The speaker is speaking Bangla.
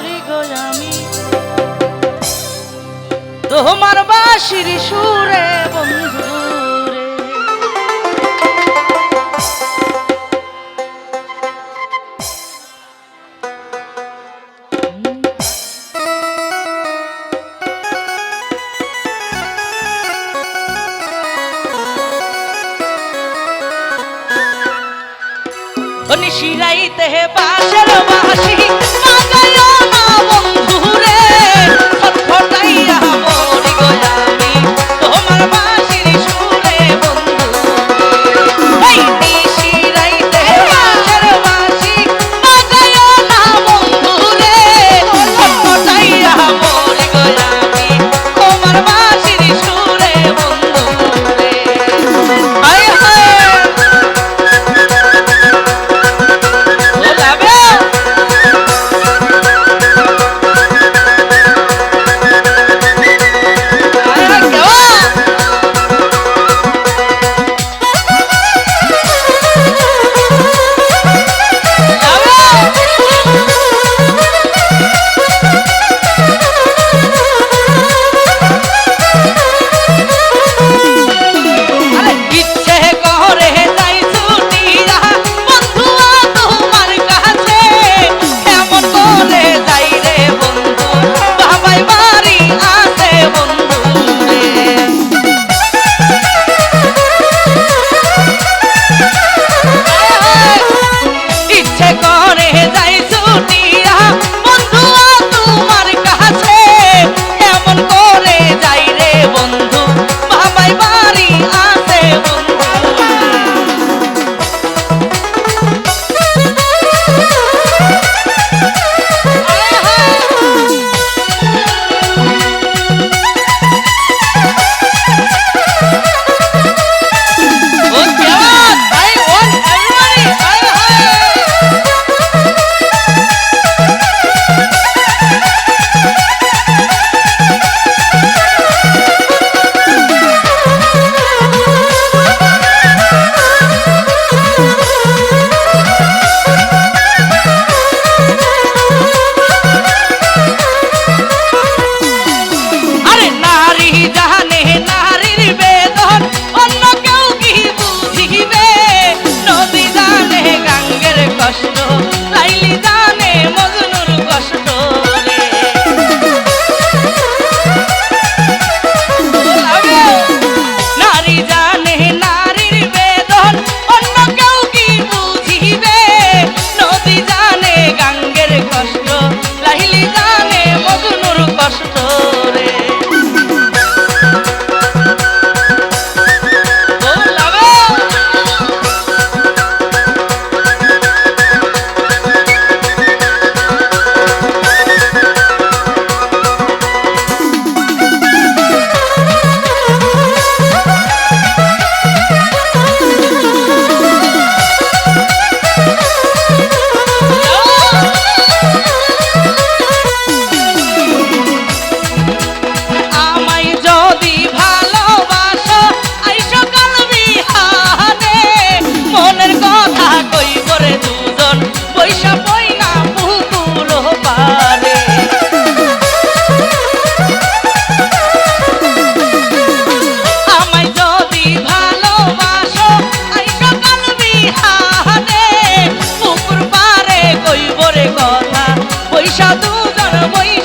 মরি গো আমি। তোমার বাসির সুরে বন্ধু রে। নিশিরাইতে বাসের বাসি জাহা voy